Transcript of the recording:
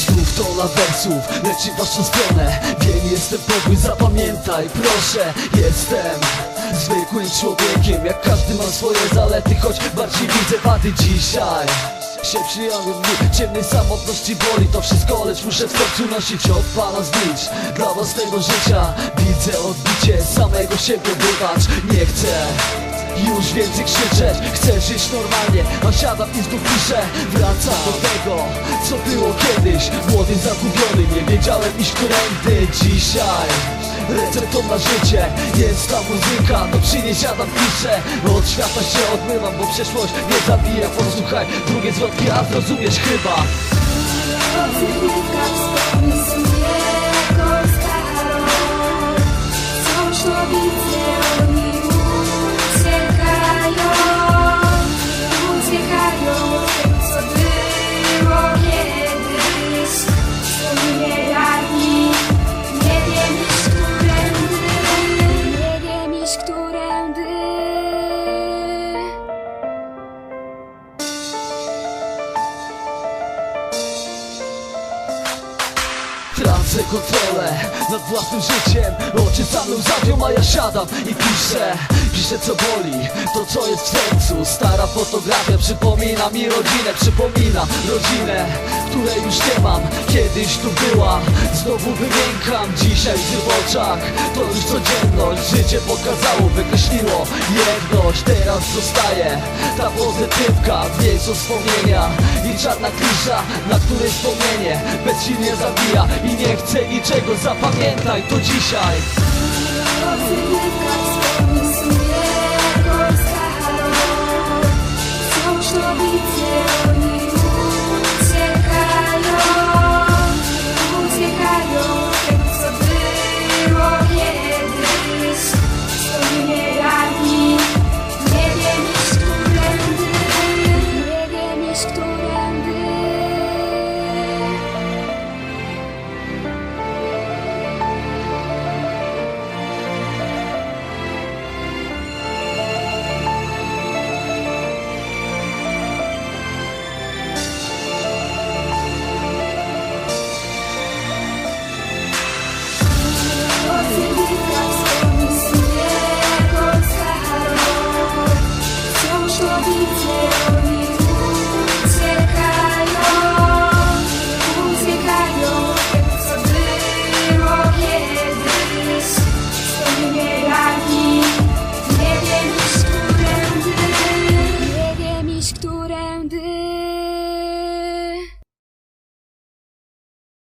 Znów to la wersów leci w waszą stronę. Wiem, jestem podły, zapamiętaj, proszę Jestem zwykłym człowiekiem. Jak każdy ma swoje zalety Choć bardziej widzę wady dzisiaj. Się przyjąłem dni ciemnej samotności boli To wszystko, lecz muszę w końcu nosić od Pana zbić Dla własnego życia widzę odbicie samego siebie bywać Nie chcę już więcej krzyczeć Chcę żyć normalnie, a siadam i znów piszę Wracam do tego, co było kiedyś. Młody, zagubiony, nie wiedziałem iść którędy. Dzisiaj receptą na życie. Jest ta muzyka No przy niej siadam, piszę. Od świata się odmywam, bo przeszłość nie zabija. Posłuchaj drugie zwrotki, a zrozumiesz chyba. Rozrywka Tracę kontrolę nad własnym życiem Oczy za mną zawią, a ja siadam i piszę. Piszę co boli, to co jest w sercu. Stara fotografia przypomina mi rodzinę Przypomina rodzinę, której już nie mam. Kiedyś tu była, znowu wymiękam Dzisiaj w oczach, to już codzienność. Życie pokazało, wykreśliło jedność. Teraz zostaje ta pozytywka W niej są wspomnienia. I czarna klisza Na której wspomnienie bezsilnie zabija. I nie chcę niczego, zapamiętaj to dzisiaj